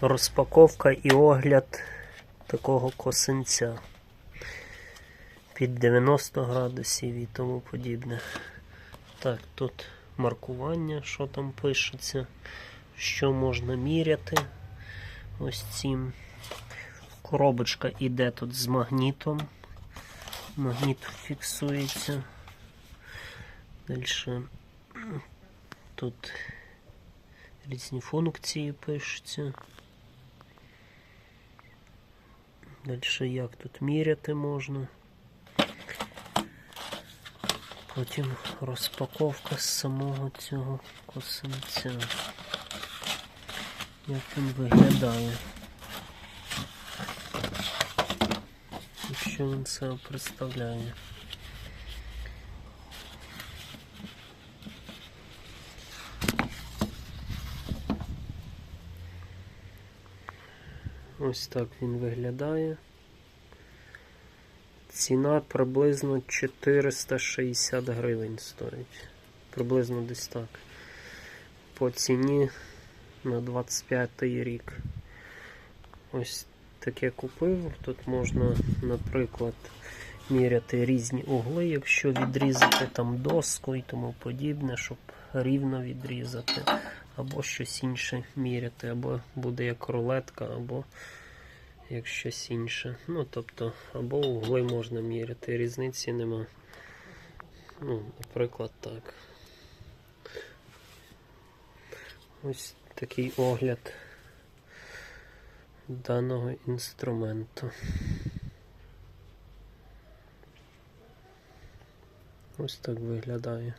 розпаковка і огляд такого косинця під 90 градусів і тому подібне. Так, тут маркування, що там пишеться, що можна міряти. Ось цим. Коробочка іде тут з магнітом. Магніт фіксується. Далі тут різні функції пишуться. Далі як тут міряти можна. Потім розпаковка з самого цього косинця. Як він виглядає. І що він себе представляє. Ось так він виглядає. Ціна приблизно 460 гривень стоїть. Приблизно десь так. По ціні на 25 рік. Ось таке купив. Тут можна, наприклад, міряти різні угли, якщо відрізати там доску і тому подібне, щоб рівно відрізати, або щось інше міряти, або буде як рулетка, або як щось інше. Ну, тобто, або угли можна міряти, різниці нема. Ну, наприклад, так. Ось такий огляд даного інструменту. Ось так виглядає.